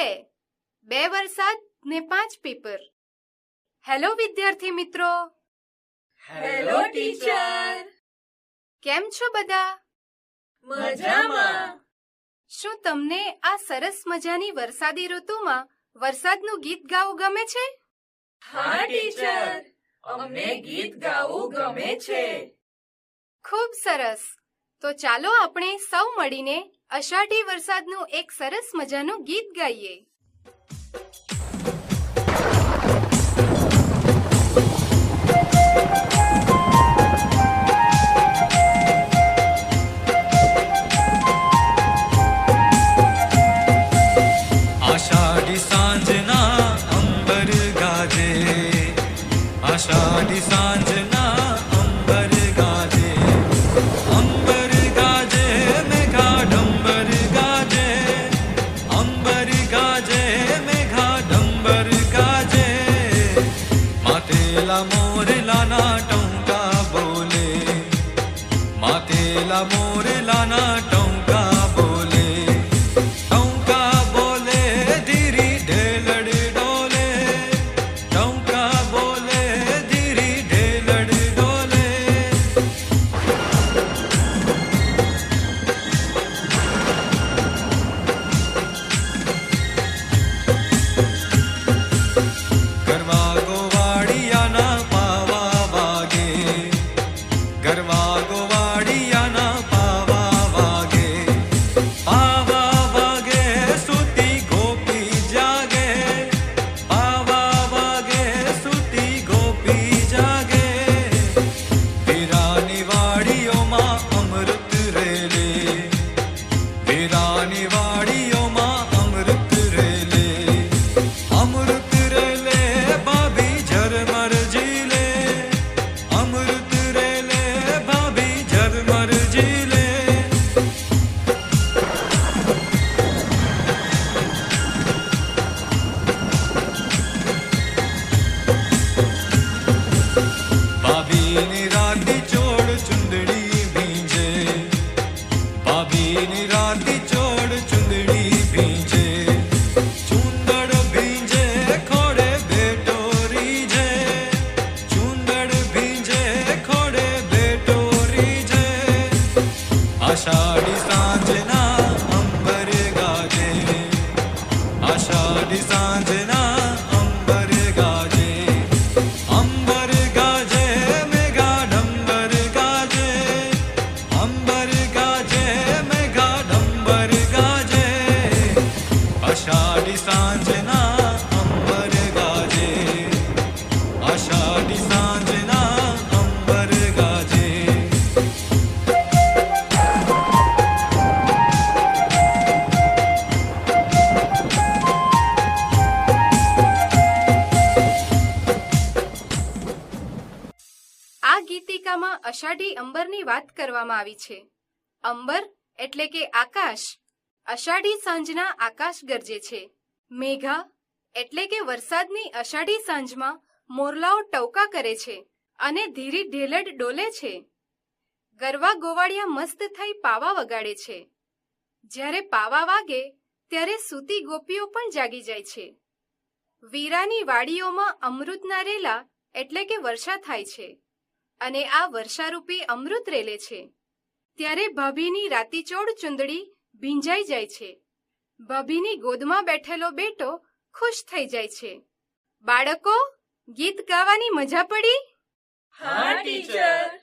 બે બે વરસાદ ને પાંચ પેપર. હેલો વિદ્યાર્થી મિત્રો. હેલો ટીચર કેમ છો બધા? મજામાં. શું તમને આ સરસ મજાની વરસાદી ઋતુમાં વરસાદનું ગીત ગાવું ગમે છે? હા ટીચર. અમને ગીત ગાવું ગમે છે. ખૂબ સરસ. તો ચાલો આપણે સૌ મળીને અષાઢી વરસાદનું એક સરસ મજાનું ગીત ગાઈએ. la more la na tonka bole mate la more la na અષાઢી અંબરની વાત કરવામાં આવી છે. અંબર એટલે કે આકાશ. અષાઢી સાંજના આકાશ ગરજે છે. મેઘા એટલે કે વરસાદની અષાઢી સાંજમાં મોરલાઓ ટવકા કરે છે અને ધીરી ઢેલડ ડોલે છે. ગરવા ગોવાળિયા મસ્ત થઈ પાવા વગાડે છે. જ્યારે પાવા વાગે ત્યારે સૂતી ગોપીઓ પણ જાગી જાય છે. વીરાની વાડીઓમાં અમૃતના રેલા એટલે કે વર્ષા થાય છે. અને આ વર્ષારૂપી અમૃત રેલે છે. ત્યારે ભાભીની રાતીચોડ ચુંદડી ભીંજાઈ જાય છે. ભાભીની ગોદમાં બેઠેલો બેટો ખુશ થઈ જાય છે. બાળકો ગીત ગાવાની મજા પડી? હા ટીચર.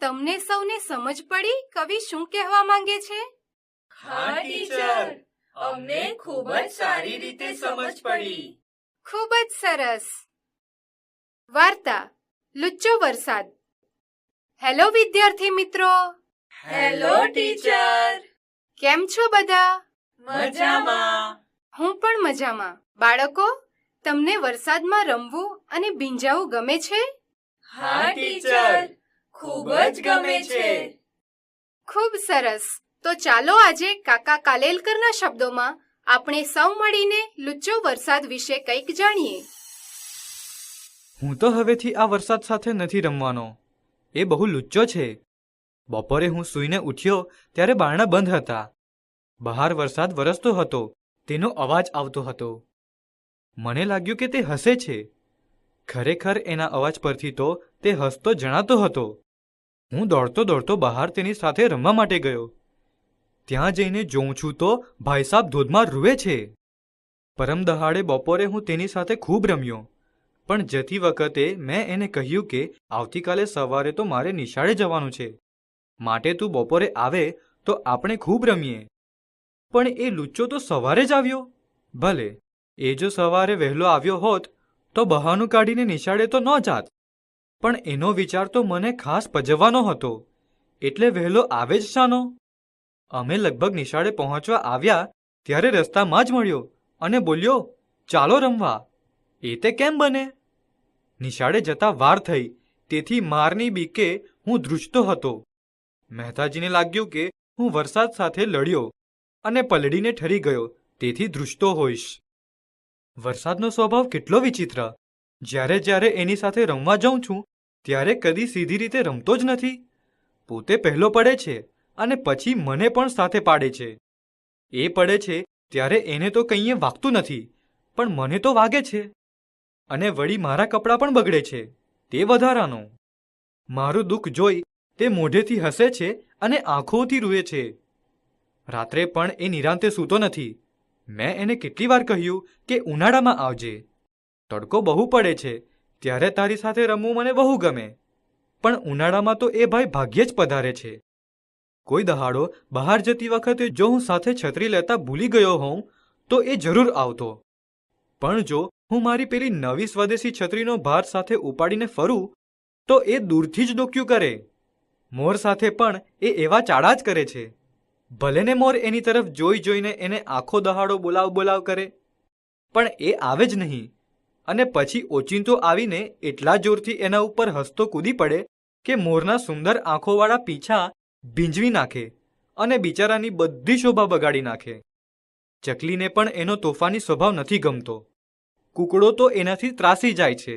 તમને સૌને સમજ પડી કવિ શું કહેવા માંગે છે? હા ટીચર. અમને ખૂબ જ સારી રીતે સમજ પડી. ખૂબ જ સરસ. વાર્તા લુચ્ચો વરસાદ. હેલો વિદ્યાર્થી મિત્રો. Hello teacher. કેમ છો બધા? મજામાં. હું પણ મજામાં. બાળકો તમને વરસાદમાં રમવું અને ભીંજાવું ગમે છે? હા ટીચર. ખૂબ જ ગમે છે. ખૂબ સરસ. તો ચાલો આજે કાકા કાલેલકરના શબ્દોમાં આપણે સૌ મળીને લુચ્ચો વરસાદ વિશે કંઈક જાણીએ. હું તો હવેથી આ વરસાદ સાથે નથી રમવાનો. એ બહુ લુચ્ચો છે. બપોરે હું સૂઈને ઉઠ્યો ત્યારે બારણા બંધ હતા. બહાર વરસાદ વરસતો હતો. તેનો અવાજ આવતો હતો. મને લાગ્યું કે તે હસે છે. ખરેખર એના અવાજ પરથી તો તે હસતો જણાતો હતો. હું દોડતો દોડતો બહાર તેની સાથે રમવા માટે ગયો. ત્યાં જઈને જોઉં છું તો ભાઈ સાહેબ ધોધમાં રૂવે છે. પરમ દહાડે બપોરે હું તેની સાથે ખૂબ રમ્યો. પણ જતી વખતે મેં એને કહ્યું કે, આવતીકાલે સવારે તો મારે નિશાળે જવાનું છે. માટે તું બપોરે આવે તો આપણે ખૂબ રમીએ. પણ એ લુચ્ચો તો સવારે જ આવ્યો? ભલે, એ જો સવારે વહેલો આવ્યો હોત તો બહાનું કાઢીને નિશાળે તો ન જાત. પણ એનો વિચાર તો મને ખાસ પજવવાનો હતો. એટલે વહેલો આવે જ શાનો? અમે લગભગ નિશાળે પહોંચવા આવ્યા ત્યારે રસ્તામાં જ મળ્યો અને બોલ્યો, ચાલો રમવા. એ તે કેમ બને? નિશાળે જતા વાર થઈ, તેથી મારની બીકે હું ધ્રુજતો હતો. મહેતાજીને લાગ્યું કે હું વરસાદ સાથે લડ્યો અને પલડીને ઠરી ગયો, તેથી ધ્રુજતો હોઈશ. વરસાદનો સ્વભાવ કેટલો વિચિત્ર. જ્યારે જ્યારે એની સાથે રમવા જાઉં છું, ત્યારે કદી સીધી રીતે રમતો જ નથી. પોતે પહેલો પડે છે અને પછી મને પણ સાથે પાડે છે. એ પડે છે ત્યારે એને તો કંઈએ વાગતું નથી, પણ મને તો વાગે છે. અને વળી મારા કપડાં પણ બગડે છે, તે વધારાનો. મારું દુઃખ જોઈ તે મોઢેથી હસે છે અને આંખોથી રૂએ છે. રાત્રે પણ એ નિરાંતે સૂતો નથી. મેં એને કેટલી વાર કહ્યું કે ઉનાળામાં આવજે. તડકો બહુ પડે છે, ત્યારે તારી સાથે રમવું મને બહુ ગમે. પણ ઉનાળામાં તો એ ભાઈ ભાગ્યે જ પધારે છે. કોઈ દહાડો બહાર જતી વખતે જો હું સાથે છત્રી લેતા ભૂલી ગયો હોઉં, તો એ જરૂર આવતો. પણ જો હું મારી પેલી નવી સ્વદેશી છત્રીનો ભાર સાથે ઉપાડીને ફરું, તો એ દૂરથી જ ડોક્યું કરે. મોર સાથે પણ એ એવા ચાળા જ કરે છે. ભલેને મોર એની તરફ જોઈ જોઈને એને આખો દહાડો બોલાવ બોલાવ કરે, પણ એ આવે જ નહીં. અને પછી ઓચિંતો આવીને એટલા જોરથી એના ઉપર હસતો કૂદી પડે કે મોરના સુંદર આંખોવાળા પીંછા ભીંજવી નાખે અને બિચારાની બધી શોભા બગાડી નાખે. ચકલીને પણ એનો તોફાની સ્વભાવ નથી ગમતો. કુકડો તો એનાથી ત્રાસી જાય છે.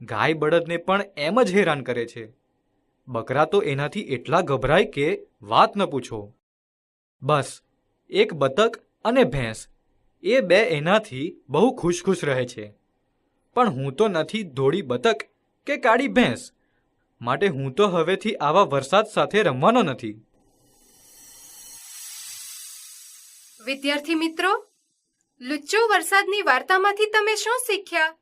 ગાય બળદને પણ એમ જ હેરાન કરે છે. બકરા તો એનાથી એટલા ગભરાય કે વાત ન પૂછો. બસ, એક બતક અને ભેંસ, એ બે એનાથી બહુ ખુશ ખુશ રહે છે. પણ હું તો નથી ધોળી બતક કે કાળી ભેંસ. માટે હું તો હવેથી આવા વરસાદ સાથે રમવાનો નથી. વિદ્યાર્થી મિત્રો લુચ્ચો વરસાદની વાર્તામાંથી તમે શું શીખ્યા?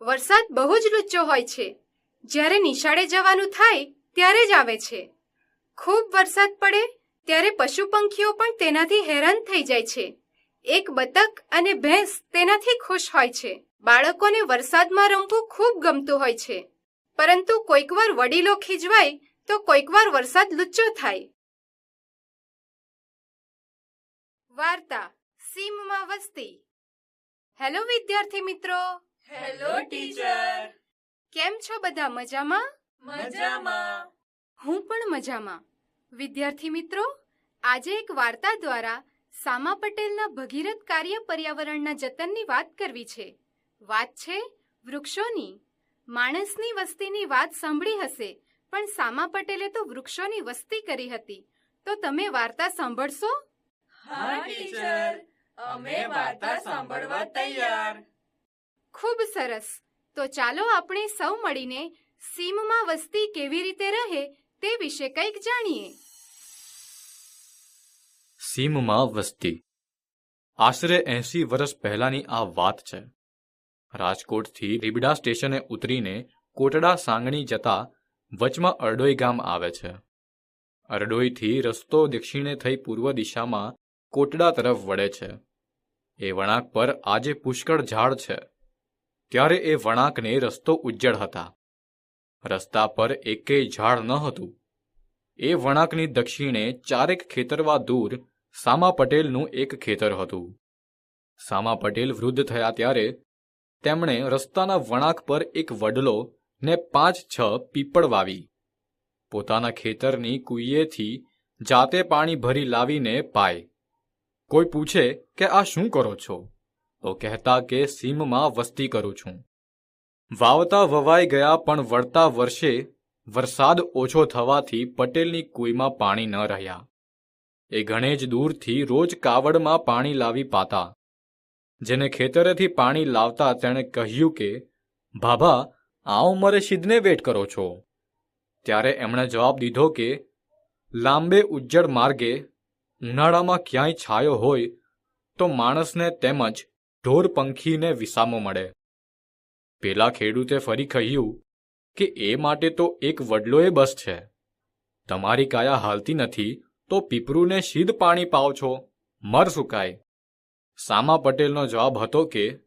વરસાદ બહુ જ લુચ્ચો હોય છે. જ્યારે નિશાળે જવાનું થાય, ત્યારે જ આવે છે. ખૂબ વરસાદ પડે, ત્યારે પશુ પંખીઓ પણ તેનાથી હેરાન થઈ જાય છે. એક બતક અને ભેંસ તેનાથી ખુશ હોય છે. બાળકોને વરસાદમાં રમવું ખૂબ ગમતું હોય છે. પરંતુ કોઈકવાર વડીલો ખીજવાય, તો કોઈકવાર વરસાદ લુચ્ચો થાય. વાર્તા સીમમાં વસ્તી. હેલો વિદ્યાર્થી મિત્રો. હેલો ટીચર કેમ છો બધા મજામાં? મજામાં. હું પણ મજામાં. વિદ્યાર્થી મિત્રો આજે એક વાર્તા દ્વારા સામા પટેલના ભગીરથ કાર્ય પર્યાવરણના જતનની વાત કરવી છે. વાત છે વૃક્ષોની. માણસની વસ્તીની વાત સાંભળી હશે પણ સામા પટેલે તો વૃક્ષોની વસ્તી કરી હતી. તો તમે વાર્તા સાંભળશો? હા ટીચર અમે વાર્તા સાંભળવા તૈયાર. ખૂબ સરસ. તો ચાલો આપણે સૌ મળીને સીમમાં વસ્તી કેવી રીતે રહે તે વિશે કંઈક જાણીએ. સીમમાં વસ્તી. આશરે એંસી વર્ષ પહેલાની આ વાત છે. રાજકોટથી રીબડા સ્ટેશને ઉતરીને કોટડા સાંગણી જતા વચમાં અરડોઈ ગામ આવે છે. અરડોઈથી રસ્તો દક્ષિણે થઈ પૂર્વ દિશામાં કોટડા તરફ વળે છે. એ વળાંક પર આજે પુષ્કળ ઝાડ છે. ત્યારે એ વળાંકને રસ્તો ઉજ્જડ હતા. રસ્તા પર એકેય ઝાડ ન હતું. એ વળાંકની દક્ષિણે ચારેક ખેતરવા દૂર સામા પટેલનું એક ખેતર હતું. સામા પટેલ વૃદ્ધ થયા ત્યારે તેમણે રસ્તાના વળાંક પર એક વડલો ને પાંચ છ પીપળ વાવી. પોતાના ખેતરની કુઈએથી જાતે પાણી ભરી લાવીને પાય. કોઈ પૂછે કે આ શું કરો છો, તો કહેતા કે સીમમાં વસ્તી કરું છું. વાવતા વવાઈ ગયા પણ વળતા વર્ષે વરસાદ ઓછો થવાથી પટેલની કુઈમાં પાણી ન રહ્યા. એ ઘણે જ દૂરથી રોજ કાવડમાં પાણી લાવી પાતા. જેને ખેતરેથી પાણી લાવતા તેણે કહ્યું કે ભાભા આ ઉંમરે શીદને વેટ કરો છો. ત્યારે એમણે જવાબ દીધો કે, લાંબે ઉજ્જડ માર્ગે ઉનાળામાં ક્યાંય છાયો હોય તો માણસને તેમજ ઢોર પંખીને વિસામો મળે. પેલા ખેડૂતે ફરી કહ્યું કે એ માટે તો એક વડલોએ બસ છે. તમારી કાયા હાલતી નથી તો પીપરુને શીદ પાણી પાવ છો. મર સુકાય. સામા પટેલનો જવાબ હતો કે,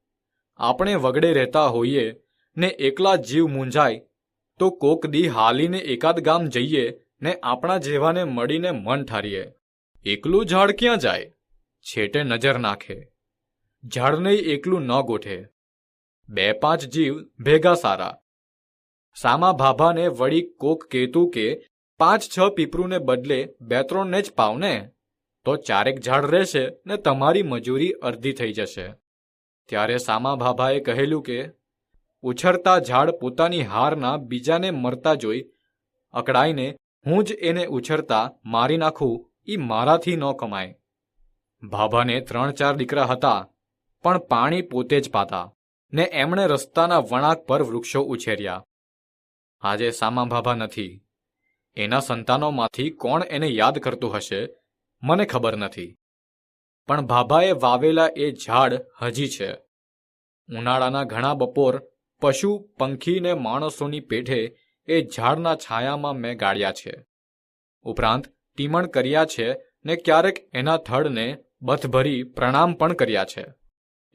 આપણે વગડે રહેતા હોઈએ ને એકલા જીવ મૂંઝાય, તો કોક દી હાલીને એકાદ ગામ જઈએ ને આપણા જેવાને મળીને મન ઠારીએ. એકલું ઝાડ ક્યાં જાય? છેટે નજર નાખે. ઝાડને એકલું ન ગોઠે. બે પાંચ જીવ ભેગા સારા. સામા ભાભાને વળી કોક કહેતું કે, પાંચ છ પીપરુને બદલે બે ત્રણને જ પાવને તો ચારેક ઝાડ રહેશે ને તમારી મજૂરી અડધી થઈ જશે. ત્યારે સામા ભાભાએ કહેલું કે, ઉછરતા ઝાડ પોતાની હારના બીજાને મરતા જોઈ, અકળાઈને હું જ એને ઉછરતા મારી નાખું. ઈ મારાથી ન કમાય. ભાભાને ત્રણ ચાર દીકરા હતા, પણ પાણી પોતે જ પાતા ને એમણે રસ્તાના વળાંક પર વૃક્ષો ઉછેર્યા. આજે સામા ભાભા નથી. એના સંતાનોમાંથી કોણ એને યાદ કરતું હશે, મને ખબર નથી. પણ ભાભાએ વાવેલા એ ઝાડ હજી છે. ઉનાળાના ઘણા બપોર પશુ, પંખી ને માણસોની પેઠે એ ઝાડના છાયામાં મેં ગાળ્યા છે. ઉપરાંત ટીમણ કર્યા છે ને ક્યારેક એના થડને બથભરી પ્રણામ પણ કર્યા છે.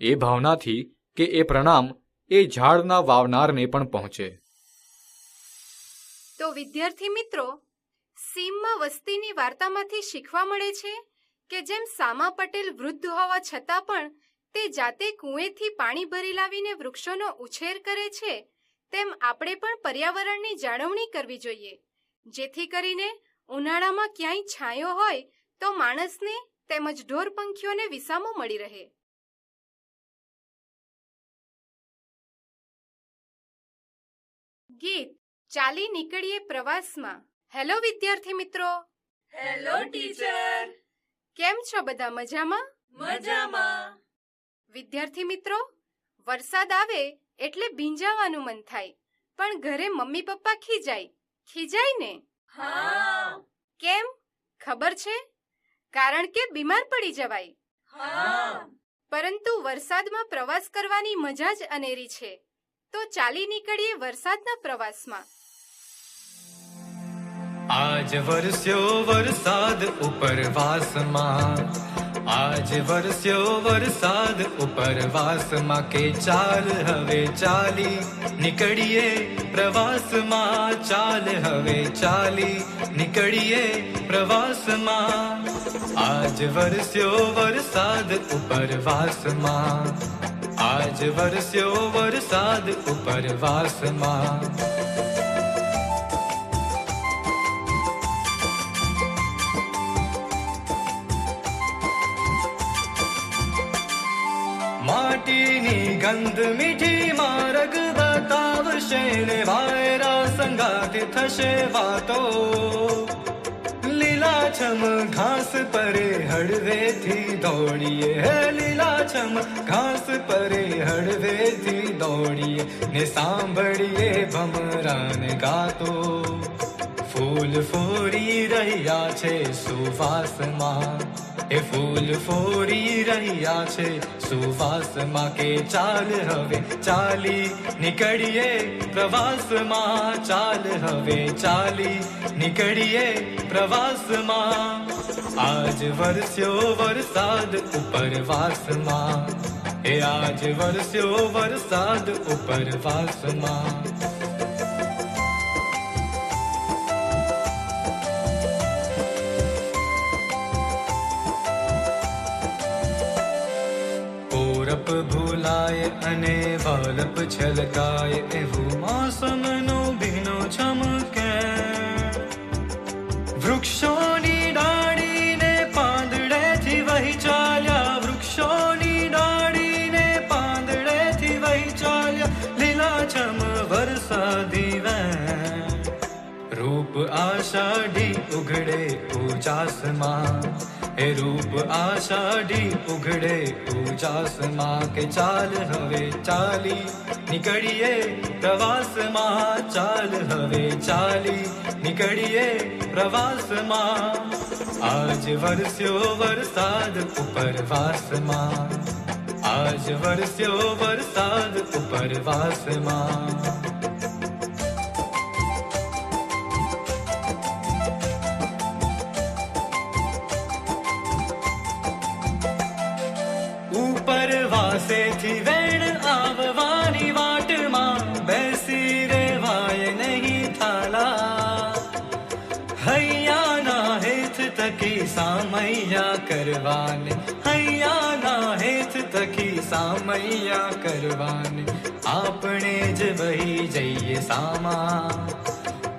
એ ભાવનાથી કે એ પ્રણામ એ ઝાડના વાવનારને પણ પહોંચે. તો વિદ્યાર્થી મિત્રો, સીમમાં વસ્તીની વાર્તામાંથી શીખવા મળે છે કે જેમ સામા પટેલ વૃદ્ધ હોવા છતાં પણ તે જાતે કુએથી પાણી ભરી લાવીને વૃક્ષોનો ઉછેર કરે છે, તેમ આપણે પણ પર્યાવરણની જાળવણી કરવી જોઈએ. જેથી કરીને ઉનાળામાં ક્યાંય છાંયો હોય તો માણસને તેમજ ઢોર પંખીઓને વિસામો મળી રહે. ગીત ચાલી નીકળીએ પ્રવાસમાં. હેલો વિદ્યાર્થી મિત્રો. Hello teacher. કેમ છો બધા મજામાં? મજામાં. વિદ્યાર્થી મિત્રો વરસાદ આવે એટલે ભીંજાવાનું મન થાય પણ ઘરે મમ્મી પપ્પા ખીજાય. ખીજાય ને? હા. કેમ? ખબર છે? કારણ કે બીમાર પડી જવાય. હા. પરંતુ વરસાદમાં પ્રવાસ કરવાની મજા જ અનેરી છે. તો ચાલી નીકળીએ વરસાદના પ્રવાસમાં. આજ વરસ્યો વરસાદ ઉપરવાસમાં. આજ વરસ્યો વરસાદ ઉપરવાસમાં કે ચાલ હવે ચાલી? નીકળીએ પ્રવાસમાં, ચાલ હવે ચાલી? નીકળીએ પ્રવાસમાં. આજ વરસ્યો વરસાદ ઉપરવાસમાં. આજ વરસ્યો વરસાદ ઉપરવાસમાં. માટીની ગંધ મીઠી માર્ગ બતાવશે ને વાયરા સંગાત થશે વાતો. લીલાછમ ઘાસ પરે હળવેથી દોડીએ. હે લીલાછમ ઘાસ પરે હળવેથી દોડીએ ને સાંભળીએ ભમરાને ગાતો. ફૂલ ફોરી રહ્યા છે સુવાસમાં. એ ફૂલ ફોરી રહ્યા છે. સુવાસમાં કે ચાલ હવે, ચાલી નીકળીએ. પ્રવાસમાં ચાલ હવે, ચાલી નીકળીએ પ્રવાસમાં આજ વરસ્યો વરસાદ ઉપરવાસમાં એ આજ વરસ્યો વરસાદ ઉપરવાસમાં ભૂલાય અને વલપ છલકાય એવું મોસમનો ભીનો ચમકે વૃક્ષોની ડાળીને પાંદડેથી વહી ચાલ્યા, વૃક્ષોની ડાળીને પાંદડેથી વહી ચાલ્યા લીલાછમ વરસાદી વેણ રૂપ આષાઢી ઉઘડે ઉજાસમાં એ રૂપ આષાઢી ઉઘડે ઉજાસમાં કે ચાલ હવે ચાલી. નીકળીએ પ્રવાસમાં, ચાલ હવે ચાલી. નીકળીએ પ્રવાસમાં. આજ વરસ્યો વરસાદ ઉપરવાસમાં. આજ વરસ્યો વરસાદ ઉપરવાસમાં. તકી સામૈયા કરવાને હૈયાના હેત તકી સામૈયા કરવાને આપણે જ વહી જઈએ સામા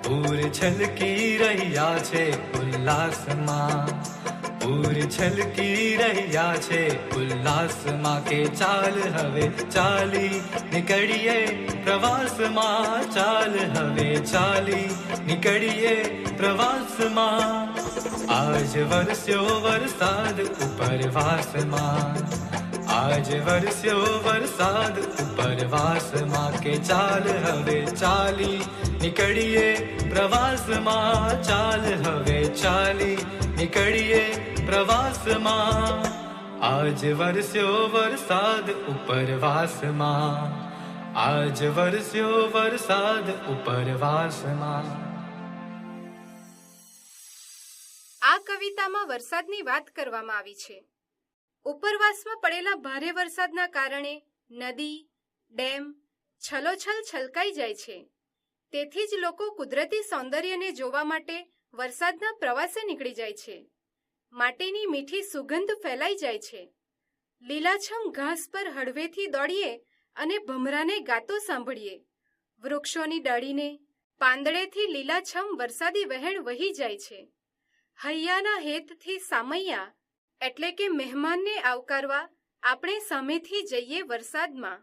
પૂર છલકી રહ્યા છે ઉલ્લાસમાં પૂર છલકી રહ્યા છે ઉલ્લાસમાં કે ચાલ હવે ચાલી નીકળીએ પ્રવાસમાં ચાલ હવે ચાલી નીકળીએ પ્રવાસમાં આજ વરસ્યો વરસાદ ઉપરવાસમાં આજ વરસ્યો વરસાદ ઉપરવાસમાં કે ચાલ હવે ચાલી નીકળીએ પ્રવાસમાં ચાલ હવે ચાલી નીકળીએ પ્રવાસમાં આજ વરસ્યો વરસાદ ઉપરવાસમાં આજ વરસ્યો વરસાદ ઉપરવાસમાં આ કવિતામાં વરસાદની વાત કરવામાં આવી છે. ઉપરવાસમાં પડેલા ભારે વરસાદના કારણે નદી, ડેમ, છલોછલ છલકાઈ જાય છે. તેથી જ લોકો કુદરતી સૌંદર્યને જોવા માટે વરસાદના પ્રવાસે નીકળી જાય છે. માટીની મીઠી સુગંધ ફેલાઈ જાય છે. લીલાછમ ઘાસ પર હળવેથી દોડીએ અને ભમરાને ગાતો સાંભળીએ. વૃક્ષોની ડાળીને પાંદડેથી લીલાછમ વરસાદી વહેણ વહી જાય છે. હૈયાના હેતથી સામૈયા એટલે કે મહેમાનને આવકારવા આપણે સામેથી જઈએ વરસાદમાં.